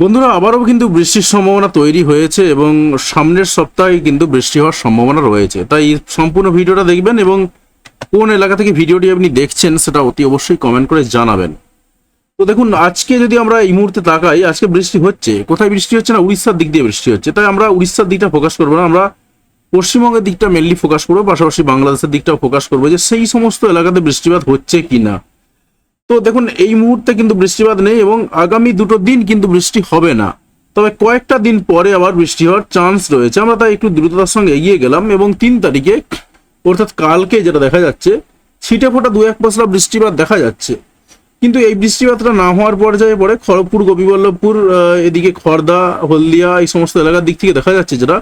বন্ধুরা, আবারও কিন্তু বৃষ্টির সম্ভাবনা তৈরি হয়েছে এবং সামনের সপ্তাহে কিন্তু বৃষ্টি হওয়ার সম্ভাবনা রয়েছে। তাই সম্পূর্ণ ভিডিওটা দেখবেন এবং কোন এলাকা থেকে ভিডিওটি আপনি দেখছেন সেটা অতি অবশ্যই কমেন্ট করে জানাবেন। তো দেখুন, আজকে যদি আমরা এই মুহূর্তে তাকাই, আজকে বৃষ্টি হচ্ছে। কোথায় বৃষ্টি হচ্ছে না? উড়িষ্যার দিক দিয়ে বৃষ্টি হচ্ছে। তাই আমরা উড়িষ্যার দিকটা ফোকাস করব না, আমরা পশ্চিমবঙ্গের দিকটা মেনলি ফোকাস করব, পাশাপাশি বাংলাদেশের দিকটাও ফোকাস করব যে সেই সমস্ত এলাকাতে বৃষ্টিপাত হচ্ছে কি না তো দেখুন, এই মুহূর্তে কিন্তু বৃষ্টিপাত নেই এবং আগামী দুটো দিন কিন্তু বৃষ্টি হবে না। তবে কয়েকটা দিন পরে আবার বৃষ্টি হওয়ার চান্স রয়েছে। আমরা তাই একটু দ্রুততার সঙ্গে এগিয়ে গেলাম এবং তিন তারিখে, অর্থাৎ কালকে যেটা দেখা যাচ্ছে, ছিটে ফোটা দু এক পশলা বৃষ্টিপাত দেখা যাচ্ছে। কিন্তু এই বৃষ্টিপাতটা না হওয়ার পর্যায়ে পরে খড়গপুর, গোপীবল্লভপুর এদিকে খড়দা হলদিয়া, এই সমস্ত এলাকার দিক থেকে দেখা যাচ্ছে যেটা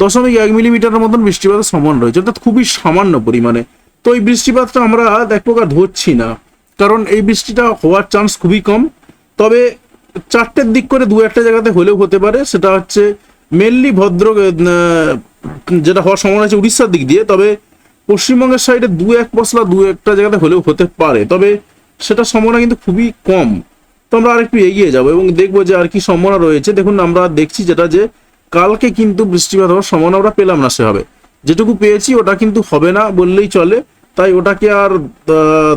দশমিক এক মিলিমিটারের মতন বৃষ্টিপাতের সমান রয়েছে। অর্থাৎ খুবই সামান্য পরিমাণে। তো এই বৃষ্টিপাতটা আমরা এক প্রকার ধরছি না। কারণ এই বৃষ্টিটা হওয়ার চান্স খুবই কম। তবে চারটের দিক করে দু একটা জায়গাতে হলেও হতে পারে, সেটা হচ্ছে মেনলি ভদ্র যেটা হওয়ার সম্ভাবনা আছে উড়িষ্যার দিক দিয়ে, তবে পশ্চিমবঙ্গের সাইডে দু এক পশলা দু একটা জায়গাতে হলেও হতে পারে, তবে সেটা সম্ভাবনা কিন্তু খুবই কম। তো আমরা আরেকটু এগিয়ে যাব এবং দেখব যে আর কি সম্ভাবনা রয়েছে। দেখুন, আমরা দেখছি যেটা যে কালকে কিন্তু বৃষ্টিপাত হওয়ার সম্ভাবনা আমরা পেলাম না সেভাবে। যেটুকু পেয়েছি, ওটা কিন্তু হবে না বললেই চলে। তাই ওটাকে আর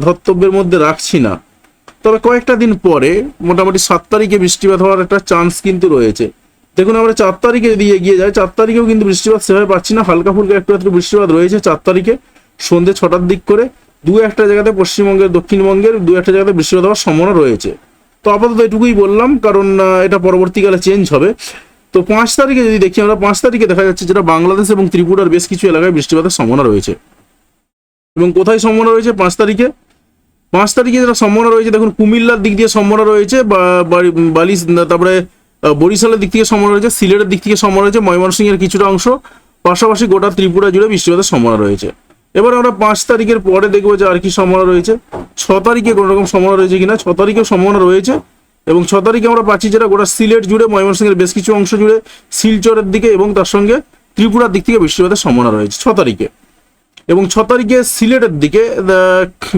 ধর্তব্যের মধ্যে রাখছি না। তবে কয়েকটা দিন পরে, মোটামুটি সাত তারিখে বৃষ্টিপাত হওয়ার একটা চান্স কিন্তু রয়েছে। দেখুন, আমরা চার তারিখে যদি এগিয়ে যাই, চার তারিখেও কিন্তু বৃষ্টিপাত সেভাবে পাচ্ছি না। হালকা ফুলকা একটু একটু বৃষ্টিপাত রয়েছে চার তারিখে, সন্ধ্যে ছটার দিক করে। দু একটা জায়গাতে পশ্চিমবঙ্গের, দক্ষিণবঙ্গের, দু একটা জায়গাতে বৃষ্টিপাত হওয়ার সম্ভাবনা রয়েছে। তো আপাতত এটুকুই বললাম, কারণ এটা পরবর্তীকালে চেঞ্জ হবে। তো পাঁচ তারিখে যদি দেখি আমরা, পাঁচ তারিখে দেখা যাচ্ছে যেটা বাংলাদেশ এবং ত্রিপুরার বেশ কিছু এলাকায় বৃষ্টিপাতের সম্ভাবনা রয়েছে। এবং কোথায় সম্ভাবনা রয়েছে? পাঁচ তারিখে। পাঁচ তারিখে যেটা সম্ভাবনা রয়েছে, দেখুন, কুমিল্লার দিক দিয়ে সম্ভাবনা রয়েছে বালি তারপরে বরিশালের দিক থেকে সম্ভাবনা রয়েছে, সিলেটের দিক থেকে সম্ভাবনা রয়েছে, ময়মনসিংহের কিছুটা অংশ, পাশাপাশি গোটা ত্রিপুরা জুড়ে বৃষ্টিপাতের সম্ভাবনা রয়েছে। এবার আমরা পাঁচ তারিখের পরে দেখব যে আর কি সম্ভাবনা রয়েছে। ছ তারিখে কোনো রকম সম্ভাবনা রয়েছে কিনা? ছ তারিখেও সম্ভাবনা রয়েছে, এবং ছ তারিখে আমরা পাচ্ছি যেটা গোটা সিলেট জুড়ে, ময়মনসিংহের বেশ কিছু অংশ জুড়ে, শিলচরের দিকে, এবং তার সঙ্গে ত্রিপুরার দিক থেকে বৃষ্টিপাতের সম্ভাবনা রয়েছে। ছ তারিখে। এবং ছ তারিখে সিলেটের দিকে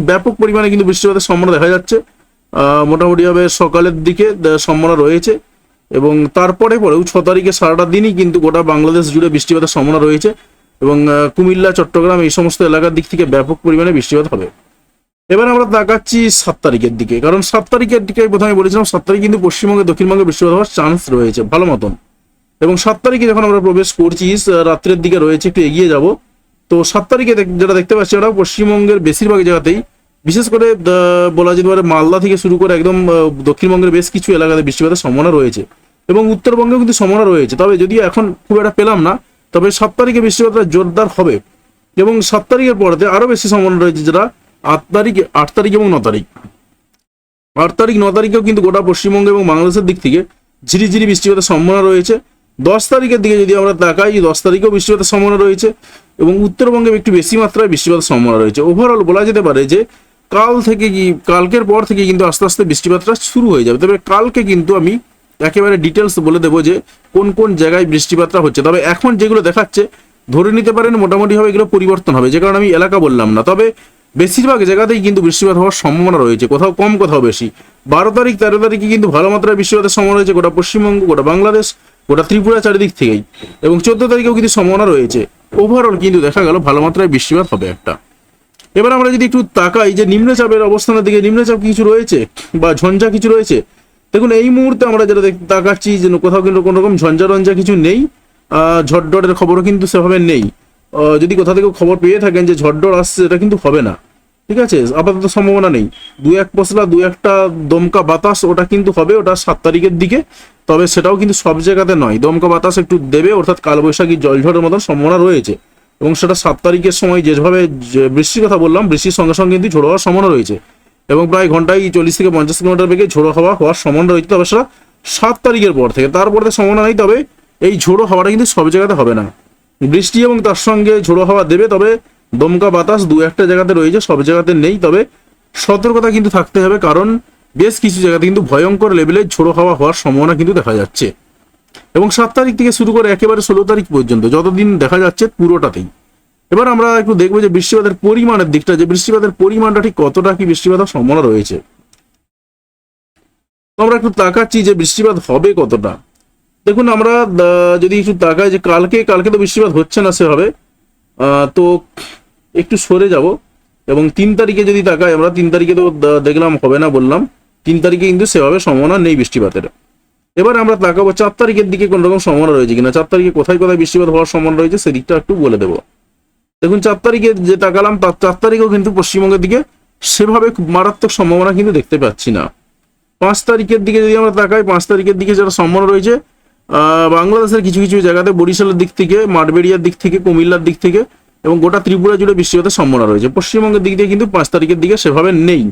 ব্যাপক পরিমাণে কিন্তু বৃষ্টিপাতের সম্ভাবনা দেখা যাচ্ছে। মোটামুটিভাবে সকালের দিকে সম্ভাবনা রয়েছে। এবং তারপরে পরেও ছ তারিখে সারাটা দিনই কিন্তু গোটা বাংলাদেশ জুড়ে বৃষ্টিপাতের সম্ভাবনা রয়েছে এবং কুমিল্লা, চট্টগ্রাম এই সমস্ত এলাকার দিক থেকে ব্যাপক পরিমাণে বৃষ্টিপাত হবে। এবার আমরা তাকাচ্ছি সাত তারিখের দিকে, কারণ সাত তারিখের দিকে প্রথমে বলেছিলাম সাত তারিখ কিন্তু পশ্চিমবঙ্গে, দক্ষিণবঙ্গে বৃষ্টিপাত হওয়ার চান্স রয়েছে, ভালো মতন। এবং সাত তারিখে যখন আমরা প্রবেশ করছি রাত্রের দিকে রয়েছে, একটু এগিয়ে যাব। তো সাত তারিখে যেটা দেখতে পাচ্ছি ওরা পশ্চিমবঙ্গের বেশিরভাগ জায়গাতেই, বিশেষ করে বলা যেতে পারে মালদা থেকে শুরু করে একদম দক্ষিণবঙ্গের বেশ কিছু এলাকাতে বৃষ্টিপাতের সম্ভাবনা রয়েছে। এবং উত্তরবঙ্গেও কিন্তু সম্ভাবনা রয়েছে। তবে যদিও এখন খুব একটা পেলাম না, তবে সাত তারিখে বৃষ্টিপাতটা জোরদার হবে। এবং সাত তারিখের পরেতে আরও বেশি সম্ভাবনা রয়েছে যেটা আট তারিখ আট তারিখ এবং ন তারিখ। আট তারিখ, ন তারিখেও কিন্তু গোটা পশ্চিমবঙ্গ এবং বাংলাদেশের দিক থেকে ঝিরিঝিরি বৃষ্টিপাতের সম্ভাবনা রয়েছে। দশ তারিখের দিকে যদি আমরা তাকাই, দশ তারিখেও বৃষ্টিপাতের সম্ভাবনা রয়েছে এবং উত্তরবঙ্গে একটু বেশি মাত্রায় বৃষ্টিপাতের সম্ভাবনা রয়েছে। ওভারঅল বলা যেতে পারে যে, কাল থেকে কি, কালকের পর থেকে কিন্তু আস্তে আস্তে বৃষ্টিপাতটা শুরু হয়ে যাবে। তবে কালকে কিন্তু আমি একেবারে ডিটেলস বলে দেবো যে, কোন কোন জায়গায় বৃষ্টিপাতটা হচ্ছে। তবে এখন যেগুলো দেখাচ্ছে, ধরে নিতে পারেন মোটামুটিভাবে এগুলো পরিবর্তন হবে, যে কারণে আমি এলাকা বললাম না। তবে বেশিরভাগ জায়গাতেই কিন্তু বৃষ্টিপাত হওয়ার সম্ভাবনা রয়েছে, কোথাও কম, কোথাও বেশি। বারো তারিখ, তেরো তারিখে কিন্তু ভালো মাত্রায় বৃষ্টিপাতের সম্ভাবনা রয়েছে গোটা পশ্চিমবঙ্গ, গোটা বাংলাদেশ। গোটা ত্রিপুরা চারিদিক থেকেই। এবং চোদ্দ তারিখেও কিন্তু সম্ভাবনা রয়েছে। ওভারঅল কিন্তু দেখা গেল ভালো মাত্রায় বৃষ্টিপাত হবে একটা। এবার আমরা যদি একটু তাকাই যে নিম্নচাপের অবস্থানের দিকে নিম্নচাপ কিছু রয়েছে বা ঝঞ্ঝা কিছু রয়েছে? দেখুন, এই মুহূর্তে আমরা যেটা তাকাচ্ছি যে কোথাও কিন্তু কোনো রকম ঝঞ্ঝা রঞ্ঝা কিছু নেই। ঝড়ডরের খবরও কিন্তু সেভাবে নেই। যদি কোথা থেকে খবর পেয়ে থাকেন যে ঝড়ডর আসছে, সেটা কিন্তু হবে না। ঠিক আছে? আপাতত সম্ভাবনা নেই। দু এক পশলা দু একটা দমকা বাতাস, ওটা কিন্তু হবে, ওটা সাত তারিখের দিকে। তবে সেটাও কিন্তু সব জায়গাতে নয়। দমকা বাতাস একটু দেবে, অর্থাৎ কালবৈশাখী জলঝড়ের মতন সম্ভাবনা রয়েছে। এবং সেটা সাত তারিখের সময় যেভাবে বৃষ্টির কথা বললাম, বৃষ্টির সঙ্গে সঙ্গে কিন্তু ঝোড়ো হওয়ার সম্ভাবনা রয়েছে। এবং প্রায় ঘন্টায় চল্লিশ থেকে পঞ্চাশ কিলোমিটার বেগে ঝোড়ো হাওয়া হওয়ার সম্ভাবনা রয়েছে। তবে সেটা সাত তারিখের পর থেকে। তারপরে সম্ভাবনা নেই, তবে এই ঝোড়ো হাওয়াটা কিন্তু সব জায়গাতে হবে না। বৃষ্টি এবং তার সঙ্গে ঝোড়ো হাওয়া দেবে, তবে দমকা বাতাস দু একটা জায়গাতে রয়েছে সব জায়গাতে নেই তবে সতর্কতা কিন্তু থাকতে হবে কারণ বেশ কিছু জায়গাতে কিন্তু ভয়ঙ্কর লেভেলে ঝোড়ো হাওয়া হওয়ার সম্ভাবনা কিন্তু দেখা যাচ্ছে। এবং সাত তারিখ থেকে শুরু করে একেবারে ষোলো তারিখ পর্যন্ত যতদিন দেখা যাচ্ছে পুরোটাতেই। এবার আমরা একটু দেখব যে বৃষ্টিপাতের পরিমাণের দিকটা যে বৃষ্টিপাতের পরিমাণটা ঠিক কতটা কি বৃষ্টিপাতের সম্ভাবনা রয়েছে। আমরা একটু তাকাচ্ছি যে বৃষ্টিপাত হবে কতটা। দেখুন আমরা যদি একটু তাকাই যে কালকে কালকে তো বৃষ্টিপাত হচ্ছে না সেভাবে। আহ, তো একটু সরে যাব এবং তিন তারিখে যদি তাকাই, আমরা তিন তারিখে তো দেখলাম, হবে না বললাম। তিন তারিখে কিন্তু সেভাবে সম্ভাবনা নেই বৃষ্টিপাতের। এবার আমরা তাকাবো, চার তারিখের দিকে কোন রকম সম্ভাবনা রয়েছে কিনা? চার তারিখে কোথায় কোথায় বৃষ্টিপাত হওয়ার সম্ভাবনা রয়েছে সেদিকটা একটু বলে দেবো। দেখুন, চার তারিখে যে তাকালাম, তার চার তারিখেও কিন্তু পশ্চিমবঙ্গের দিকে সেভাবে মারাত্মক সম্ভাবনা কিন্তু দেখতে পাচ্ছি না। পাঁচ তারিখের দিকে যদি আমরা তাকাই, পাঁচ তারিখের দিকে যেটা সম্ভাবনা রয়েছে বাংলাদেশের কিছু কিছু জায়গাতে বরিশালের দিক থেকে, মাঠবেড়িয়ার দিক থেকে, কুমিল্লার দিক থেকে এবং গোটা ত্রিপুরা জুড়ে বৃষ্টিপাতের সম্ভাবনা রয়েছে। পশ্চিমবঙ্গের দিক দিয়ে কিন্তু পাঁচ তারিখের দিকে সেভাবে নেই।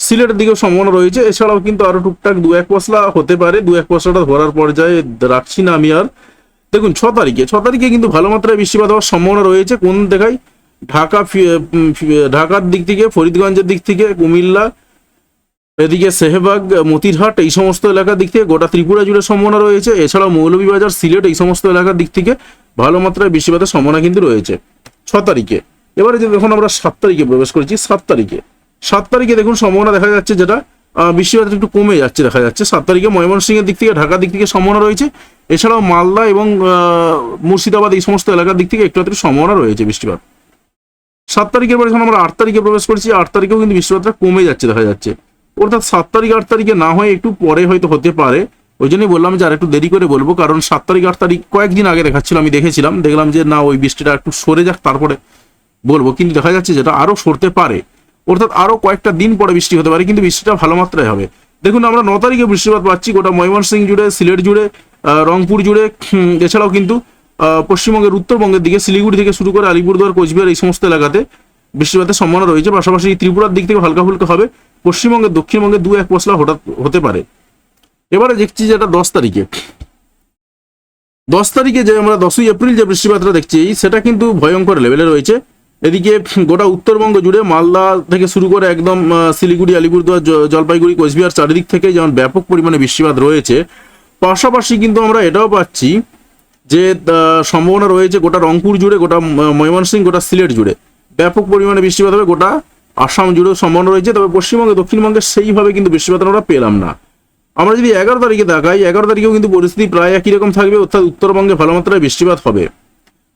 সিলেটের দিকেও সম্ভাবনা রয়েছে। এছাড়াও কিন্তু আরও টুকটাক দু এক পশলা হতে পারে। দু এক পশলাটা ধরার পর্যায়ে রাখছি না আমি আর। দেখুন, ছ তারিখে ছ তারিখে কিন্তু ভালো মাত্রায় বৃষ্টিপাত হওয়ার সম্ভাবনা রয়েছে কোন দেখাই ঢাকা ঢাকার দিক থেকে, ফরিদগঞ্জের দিক থেকে, কুমিল্লা, এদিকে সেহবাগ, মতিরহাট, এই সমস্ত এলাকার দিক থেকে গোটা ত্রিপুরা জুড়ে সম্ভাবনা রয়েছে। এছাড়াও মৌলভীবাজার, সিলেট, এই সমস্ত এলাকার দিক থেকে ভালো মাত্রায় বৃষ্টিপাতের সম্ভাবনা কিন্তু রয়েছে। ছ তারিখে। এবারে যে দেখুন আমরা সাত তারিখে প্রবেশ করেছি, সাত তারিখে। সাত তারিখে দেখুন, সম্ভাবনা দেখা যাচ্ছে যেটা বৃষ্টিপাত একটু কমে যাচ্ছে, দেখা যাচ্ছে। সাত তারিখে ময়মনসিংহের দিক থেকে, ঢাকার দিক থেকে সম্ভাবনা রয়েছে। এছাড়াও মালদা এবং মুর্শিদাবাদ এই সমস্ত এলাকার দিক থেকে একটু একটু সম্ভাবনা রয়েছে বৃষ্টিপাত। সাত তারিখের পরে যখন আমরা আট তারিখে প্রবেশ করছি, আট তারিখেও কিন্তু বৃষ্টিপাতটা কমে যাচ্ছে, দেখা যাচ্ছে। অর্থাৎ সাত তারিখ, আট তারিখে না হয় একটু পরে হয়তো হতে পারে। ওই জন্যই বললাম যে আর একটু দেরি করে বলব, কারণ সাত তারিখ, আট তারিখ কয়েকদিন আগে দেখাচ্ছিল, আমি দেখেছিলাম, দেখলাম যে না, ওই বৃষ্টিটা একটু সরে যাক, তারপরে বলব। কিন্তু দেখা যাচ্ছে যেটা আরও সরতে পারে, অর্থাৎ আরও কয়েকটা দিন পরে বৃষ্টি হতে পারে, কিন্তু বৃষ্টিটা ভালো মাত্রায় হবে। দেখুন, আমরা ন তারিখে বৃষ্টিপাত পাচ্ছি, গোটা ময়মনসিংহ জুড়ে, সিলেট জুড়ে রংপুর জুড়ে এছাড়াও কিন্তু পশ্চিমবঙ্গের উত্তরবঙ্গের দিকে, শিলিগুড়ি থেকে শুরু করে আলিপুরদুয়ার, কোচবিহার, এই সমস্ত এলাকাতে বৃষ্টিপাতের সম্ভাবনা রয়েছে। পাশাপাশি ত্রিপুরার দিক থেকে হালকা ফুলকা হবে। পশ্চিমবঙ্গের দক্ষিণবঙ্গে দু এক পশলা হঠাৎ হতে পারে। এবারে দেখছি যেটা দশ তারিখে। দশ তারিখে যে আমরা দশই এপ্রিল যে বৃষ্টিপাতটা দেখছি, সেটা কিন্তু ভয়ঙ্কর লেভেলে রয়েছে। এদিকে গোটা উত্তরবঙ্গ জুড়ে মালদা থেকে শুরু করে একদম শিলিগুড়ি, আলিপুরদুয়ার জলপাইগুড়ি, কোচবিহার চারিদিক থেকে যেমন ব্যাপক পরিমাণে বৃষ্টিপাত রয়েছে, পাশাপাশি কিন্তু আমরা এটাও পাচ্ছি যে সম্ভাবনা রয়েছে গোটা রংপুর জুড়ে, গোটা ময়মনসিংহ, গোটা সিলেট জুড়ে। ব্যাপক পরিমাণে বৃষ্টিপাত হবে গোটা আসাম জুড়েও সম্ভাবনা রয়েছে, তবে পশ্চিমবঙ্গে, দক্ষিণবঙ্গে সেইভাবে কিন্তু বৃষ্টিপাত আমরা পেলাম না। আমরা যদি এগারো তারিখে দেখাই, এগারো তারিখেও কিন্তু পরিস্থিতি প্রায় একই রকম থাকবে, অর্থাৎ উত্তরবঙ্গে ভালো মাত্রায় বৃষ্টিপাত হবে।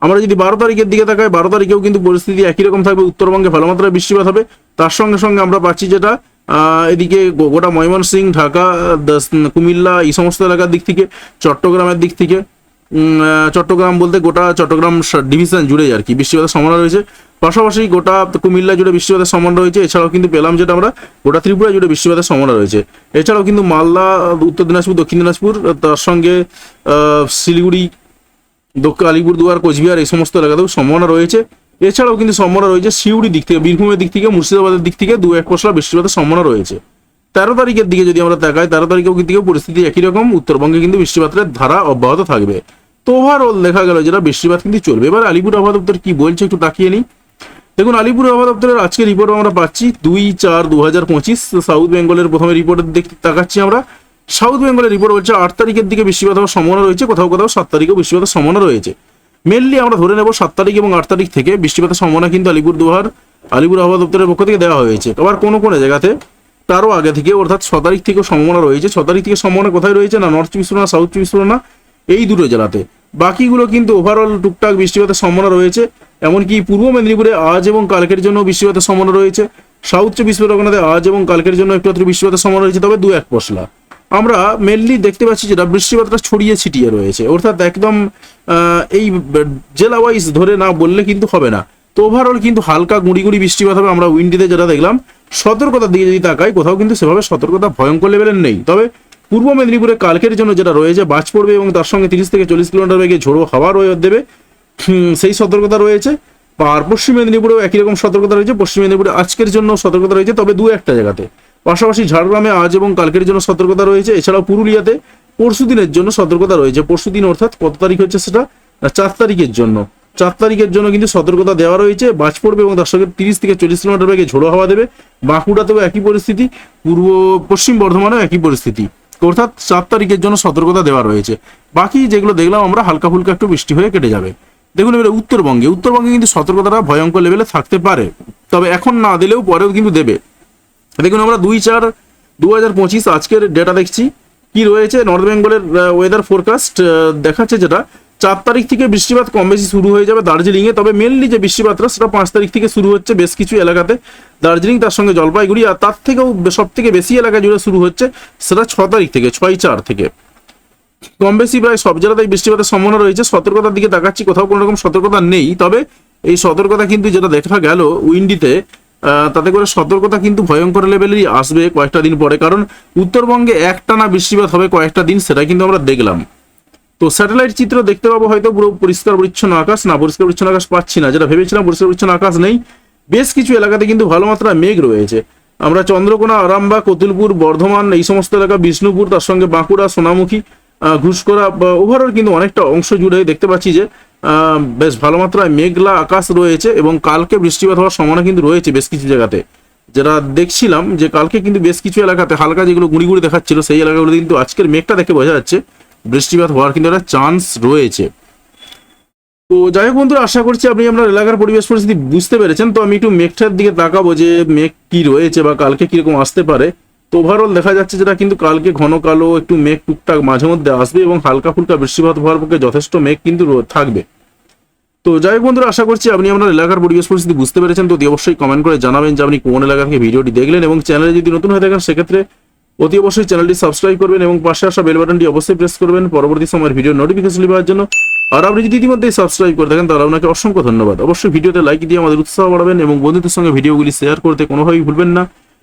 আমরা যদি বারো তারিখের দিকে তাকাই বারো তারিখেও কিন্তু পরিস্থিতি একই রকম থাকবে, উত্তরবঙ্গে ভালো মাত্রায় বৃষ্টিপাত হবে। তার সঙ্গে সঙ্গে আমরা পাচ্ছি যেটা এদিকে গোটা ময়মনসিংহ ঢাকা কুমিল্লা, এই সমস্ত এলাকার দিক থেকে, চট্টগ্রামের দিক থেকে চট্টগ্রাম বলতে গোটা চট্টগ্রাম ডিভিশন জুড়ে আর কি, বৃষ্টিপাতের সম্ভাবনা রয়েছে। পাশাপাশি গোটা কুমিল্লা জুড়ে বৃষ্টিপাতের সম্ভাবনা রয়েছে। এছাড়াও কিন্তু পেলাম যেটা আমরা, গোটা ত্রিপুরা জুড়ে বৃষ্টিপাতের সম্ভাবনা রয়েছে। এছাড়াও কিন্তু মালদা, উত্তর দিনাজপুর, দক্ষিণ দিনাজপুর, তার সঙ্গে শিলিগুড়ি আলিপুরদুয়ার, কোচবিহার, এই সমস্ত এলাকাতেও সম্ভাবনা রয়েছে। এছাড়াও কিন্তু সম্ভাবনা রয়েছে সিউড়ি দিক থেকে, বীরভূমের দিক থেকে, মুর্শিদাবাদের দিক থেকে, দু এক পশলা বৃষ্টিপাতের সম্ভাবনা রয়েছে। তেরো তারিখের দিকে যদি আমরা তাকাই, তেরো তারিখেও কিন্তু পরিস্থিতি একই রকম, উত্তরবঙ্গে কিন্তু বৃষ্টিপাতের ধারা অব্যাহত থাকবে। তো ওভারঅল দেখা গেল যেটা, বৃষ্টিপাত কিন্তু চলবে। এবার আলিপুর আবহাওয়া দপ্তর কি বলছে একটু তাকিয়ে নিই। দেখুন, আলিপুর আবহাওয়া দপ্তরের আজকে রিপোর্ট আমরা পাচ্ছি দুই চার দু হাজার পঁচিশ সাউথ বেঙ্গলের প্রথমে রিপোর্ট দেখতে তাকাচ্ছি আমরা। সাউথ বেঙ্গলের রিপোর্ট বলছে আট তারিখের দিকে বৃষ্টিপাত হওয়ার সম্ভাবনা রয়েছে, কোথাও কোথাও সাত তারিখেও বৃষ্টিপাতের সম্ভাবনা রয়েছে। মেনলি আমরা ধরে নেব সাত তারিখ এবং আট তারিখ থেকে বৃষ্টিপাতের সম্ভাবনা কিন্তু আলিপুর দুহার আলিপুর আবহাওয়া দপ্তরের পক্ষ থেকে দেওয়া হয়েছে। আবার কোনো কোনো জায়গাতে তারও আগে থেকে, অর্থাৎ ছ তারিখ থেকেও সম্ভাবনা রয়েছে। ছ তারিখ থেকে সম্ভাবনা কোথায় রয়েছে না নর্থ চব্বিশ পরগনা সাউথ চব্বিশ পরগনা এই দুটো জেলাতে। বাকিগুলো কিন্তু ওভারঅল টুকটাক বৃষ্টিপাতের সম্ভাবনা রয়েছে। এমনকি পূর্ব মেদিনীপুরে আজ এবং কালকের জন্য বৃষ্টিপাতের সম্ভাবনা রয়েছে। সাউথ চব্বিশ পরগনাতে আজ এবং কালকের জন্য একটু একটু বৃষ্টিপাতের সম্ভাবনা রয়েছে, তবে দু এক পশলা। আমরা মেনলি দেখতে পাচ্ছি যেটা বৃষ্টিপাতটা ছড়িয়ে ছিটিয়ে রয়েছে। অর্থাৎ একদম এই জেলা ওয়াইজ ধরে না বললে কিন্তু হবে না। তো ওভারঅল কিন্তু হালকা গুঁড়ি গুঁড়ি বৃষ্টিপাত হবে আমরা উইন্ডিতে যেটা দেখলাম। সতর্কতার দিকে যদি তাকাই, কোথাও কিন্তু সেভাবে সতর্কতা ভয়ঙ্কর লেভেলের নেই। তবে পূর্ব মেদিনীপুরে কালকের জন্য যেটা রয়েছে, বাজ পড়বে এবং তার সঙ্গে তিরিশ থেকে চল্লিশ কিলোমিটার বেগে ঝোড়ো হাওয়া রয়ে দেবে। সেই সতর্কতা রয়েছে। আর পশ্চিম মেদিনীপুরেও একই রকম সতর্কতা রয়েছে। পশ্চিম মেদিনীপুরে আজকের জন্য সতর্কতা রয়েছে, তবে দু একটা জায়গাতে। পাশাপাশি ঝাড়গ্রামে আজ এবং কালকের জন্য সতর্কতা রয়েছে। এছাড়াও পুরুলিয়াতে পরশু দিনের জন্য সতর্কতা রয়েছে। পরশু দিন অর্থাৎ কত তারিখ হচ্ছে সেটা? চার তারিখের জন্য। চার তারিখের জন্য কিন্তু সতর্কতা দেওয়া রয়েছে। বাজ পড়বে এবং তার সঙ্গে তিরিশ থেকে চল্লিশ কিলোমিটার বেগে ঝোড়ো হাওয়া দেবে। বাঁকুড়াতেও একই পরিস্থিতি। পূর্ব, পশ্চিম বর্ধমানেও একই পরিস্থিতি। অর্থাৎ চার তারিখের জন্য সতর্কতা দেওয়া রয়েছে। বাকি যেগুলো দেখলাম আমরা, হালকা ফুলকা একটু বৃষ্টি হয়ে কেটে যাবে। দেখুন এবারে উত্তরবঙ্গে উত্তরবঙ্গে কিন্তু সতর্কতাটা ভয়ঙ্কর লেভেলে থাকতে পারে। তবে এখন না দিলেও পরেও কিন্তু দেবে। দেখুন আমরা দুই চার দু হাজার পঁচিশ আজকের ডেটা দেখছি। কি রয়েছে? নর্থ বেঙ্গলের ওয়েদার ফোরকাস্ট দেখাচ্ছে যেটা। চার তারিখ থেকে বৃষ্টিপাত কম বেশি শুরু হয়ে যাবে দার্জিলিংয়ে। তবে মেনলি যে বৃষ্টিপাতটা, সেটা পাঁচ তারিখ থেকে শুরু হচ্ছে বেশ কিছু এলাকাতে। দার্জিলিং তার সঙ্গে জলপাইগুড়ি, আর তার থেকেও সব থেকে বেশি এলাকা জুড়ে শুরু হচ্ছে সেটা ছ তারিখ থেকে, ছয় চার থেকে। কম বেশি প্রায় সব জেলাতেই বৃষ্টিপাতের সম্ভাবনা রয়েছে, সতর্কতার দিকে তাকাচ্ছি, কোথাও কোনো রকম সতর্কতা নেই। তবে এই সতর্কতা কিন্তু যেটা দেখা গেল উইন্ডিতে তাতে করে সতর্কতা কিন্তু ভয়ঙ্কর লেভেলেরই আসবে কয়েকটা দিন পরে। কারণ উত্তরবঙ্গে একটানা বৃষ্টিপাত হবে কয়েকটা দিন, সেটা কিন্তু আমরা দেখলাম। তো স্যাটেলাইট চিত্র দেখতে পাবো, হয়তো পুরো পরিষ্কার পরিচ্ছন্ন আকাশ, না পরিষ্কার পরিচ্ছন্ন আকাশ পাচ্ছি না। যেটা ভেবেছিলাম পরিষ্কার পরিচ্ছন্ন আকাশ নেই, বেশ কিছু এলাকাতে কিন্তু ভালো মাত্রায় মেঘ রয়েছে। আমরা চন্দ্রকোনা, আরামবাগ, কতুলপুর, বর্ধমান, এই সমস্ত এলাকা, বিষ্ণুপুর, তার সঙ্গে বাঁকুড়া, সোনামুখী আহ, ঘুষকরা ওভারঅল কিন্তু অনেকটা অংশ জুড়ে দেখতে পাচ্ছি যে বেশ ভালো মাত্রায় মেঘলা আকাশ রয়েছে এবং কালকে বৃষ্টিপাত হওয়ার সম্ভাবনা কিন্তু রয়েছে বেশ কিছু জায়গাতে। যেটা দেখছিলাম যে কালকে কিন্তু বেশ কিছু এলাকাতে হালকা যেগুলো গুঁড়ি দেখাচ্ছিল সেই এলাকাগুলো কিন্তু আজকের মেঘটা দেখে বোঝা যাচ্ছে বৃষ্টিপাত হওয়ার কিন্তু একটা চান্স রয়েছে। তো যাই হোক বন্ধুরা আশা করছি আপনি আপনার এলাকার পরিবেশ পরিস্থিতি বুঝতে পেরেছেন। তো আমি একটু মেঘটার দিকে তাকাবো যে মেঘ কি রয়েছে বা কালকে কীরকম আসতে পারে। ওভারঅল দেখা যাচ্ছে যেটা কিন্তু কালকে ঘন কালো, একটু মেঘ টুকটাক মাঝে মধ্যে আসবে এবং হালকা ফুলকা বৃষ্টিপাত হওয়ার পক্ষে যথেষ্ট মেঘ কিন্তু থাকবে। তো যাই হোক বন্ধুরা, আশা করছি আপনি আপনার এলাকার পরিবেশ পরিস্থিতি বুঝতে পেরেছেন, তো অবশ্যই কমেন্ট করে জানাবেন যে আপনি কোন এলাকা থেকে ভিডিওটি দেখলেন এবং চ্যানেলে যদি নতুন হয়ে থাকেন, সেক্ষেত্রে অতি অবশ্যই চ্যানেলটি সাবস্ক্রাইব করবেন এবং পাশে আসা বেল বাটনটি অবশ্যই প্রেস করবেন। পরবর্তী সময়ের ভিডিও নোটিফিকেশন পাওয়ার জন্য। আর আপনি যদি ইতিমধ্যেই সাবস্ক্রাইব করে থাকেন, তাহলে আপনাকে অসংখ্য ধন্যবাদ। অবশ্যই ভিডিওতে লাইক দিয়ে আমাদের উৎসাহ বাড়াবেন এবং বন্ধুদের সঙ্গে ভিডিওগুলি শেয়ার করতে কোনোভাবেই ভুলবেন না।